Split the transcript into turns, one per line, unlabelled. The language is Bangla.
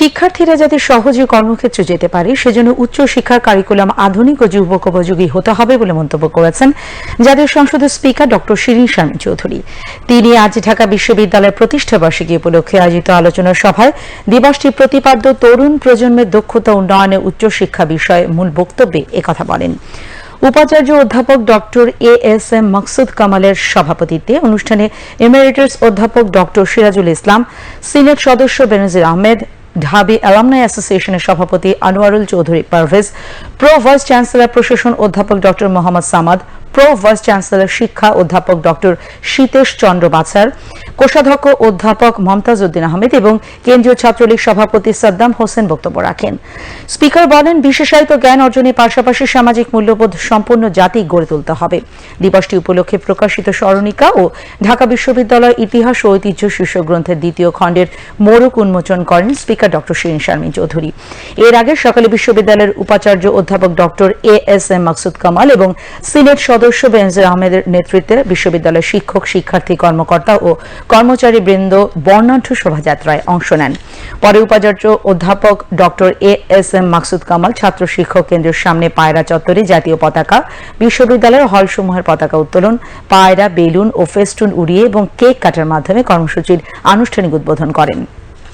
শিক্ষার্থীরা যাতে সহজে কর্মক্ষেত্রে যেতে পারে, সেজন্য উচ্চ শিক্ষার কারিকুলাম আধুনিক ও যুবক উপযোগী হতে হবে বলে মন্তব্য করেছেন জাতীয় সংসদের স্পিকার ডক্টর শিরিন শারমিন চৌধুরী। তিনি আজ ঢাকা বিশ্ববিদ্যালয়ের প্রতিষ্ঠা বার্ষিকী উপলক্ষে আয়োজিত আলোচনা সভায় দিবসটি প্রতিপাদ্য তরুণ প্রজন্মের দক্ষতা উন্নয়নে উচ্চশিক্ষা বিষয়ে মূল বক্তব্যে একথা বলেন। উপাচার্য অধ্যাপক doctor A S M Maksud কামালের সভাপতিত্বে অনুষ্ঠানে এমেরিটাস অধ্যাপক ডক্টর সিরাজুল ইসলাম, সিনেট সদস্য বেনজির আহমেদ ঢাবি অ্যালামনাই অ্যাসোসিয়েশনের সভাপতি Anwarul Chowdhury Parvez, pro vice chancellor প্রশাসন অধ্যাপক doctor Mohammad Samad, pro vice chancellor শিক্ষা অধ্যাপক ডক্টর শীতেশ চন্দ্র বাছার কোষাধ্যক্ষ অধ্যাপক মমতাজ উদ্দিন আহমেদ এবং কেন্দ্রীয় ছাত্রলীগ সভাপতি সাদ্দাম হোসেন বক্তব্য রাখেন। স্পিকার বলেন, বিশেষায়িত জ্ঞান অর্জনের পাশাপাশি সামাজিক মূল্যবোধ সম্পন্ন জাতি গড়ে তুলতে হবে। দিবসটি উপলক্ষে প্রকাশিত স্মরণিকা ও ঢাকা বিশ্ববিদ্যালয় ইতিহাস ও ঐতিহ্য শীর্ষক গ্রন্থের দ্বিতীয় খণ্ডের মোড়ক উন্মোচন করেন স্পিকার ডক্টর শিরিন শারমিন চৌধুরী। এর আগে সকালে বিশ্ববিদ্যালয়ের উপাচার্য অধ্যাপক doctor A S M Maksud Kamal এবং সিনেট সদস্য বেনজির আহমেদের নেতৃত্বে বিশ্ববিদ্যালয়ের শিক্ষক, শিক্ষার্থী, কর্মকর্তা ও কর্মচারী বৃন্দ বর্ণাঢ্য শোভাযাত্রায় অংশ নেন। পরে উপাচার্য অধ্যাপক doctor A S M Maksud Kamal, ছাত্র শিক্ষক কেন্দ্রের সামনে পায়রা চত্বরে জাতীয় পতাকা, বিশ্ববিদ্যালয়ের হলসমূহের পতাকা উত্তোলন, পায়রা, বেলুন ও ফেস্টুন উড়িয়ে এবং কেক কাটার মাধ্যমে কর্মসূচির আনুষ্ঠানিক উদ্বোধন করেন।